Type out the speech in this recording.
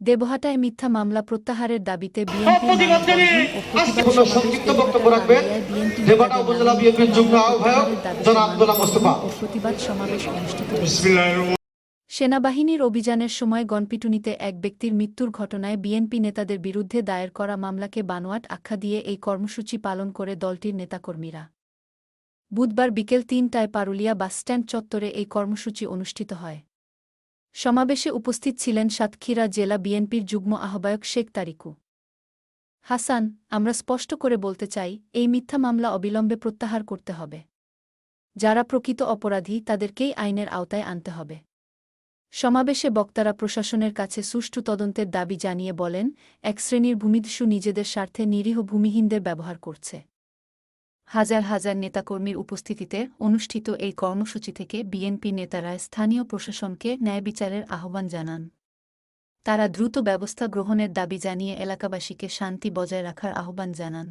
দেবহাটায় মিথ্যা মামলা প্রত্যাহারের দাবিতে প্রতিবাদ সমাবেশ অনুষ্ঠিত সেনাবাহিনীর অভিযানের সময় গণপিটুনিতে এক ব্যক্তির মৃত্যুর ঘটনায় বিএনপি নেতাদের বিরুদ্ধে দায়ের করা মামলাকে বানোয়াট আখ্যা দিয়ে এই কর্মসূচি পালন করে দলটির নেতাকর্মীরা। বুধবার বিকেল তিনটায় পারুলিয়া বাসস্ট্যান্ড চত্বরে এই কর্মসূচি অনুষ্ঠিত হয়। সমাবেশে উপস্থিত ছিলেন সাতক্ষীরা জেলা বিএনপির যুগ্ম আহ্বায়ক শেখ তারিকু। হাসান, আমরা স্পষ্ট করে বলতে চাই, এই মিথ্যা মামলা অবিলম্বে প্রত্যাহার করতে হবে। যারা প্রকৃত অপরাধী, তাদেরকেই আইনের আওতায় আনতে হবে। সমাবেশে বক্তারা প্রশাসনের কাছে সুষ্ঠু তদন্তের দাবি জানিয়ে বলেন, এক শ্রেণির ভূমিদস্যু নিজেদের স্বার্থে নিরীহ ভূমিহীনদের ব্যবহার করছে। হাজার হাজার নেতাকর্মীর উপস্থিতিতে অনুষ্ঠিত এই কর্মসূচি থেকে বিএনপি নেতারা স্থানীয় প্রশাসনকে ন্যায় বিচারের আহ্বান জানান। তারা দ্রুত ব্যবস্থা গ্রহণের দাবি জানিয়ে এলাকাবাসীকে শান্তি বজায় রাখার আহ্বান জানান।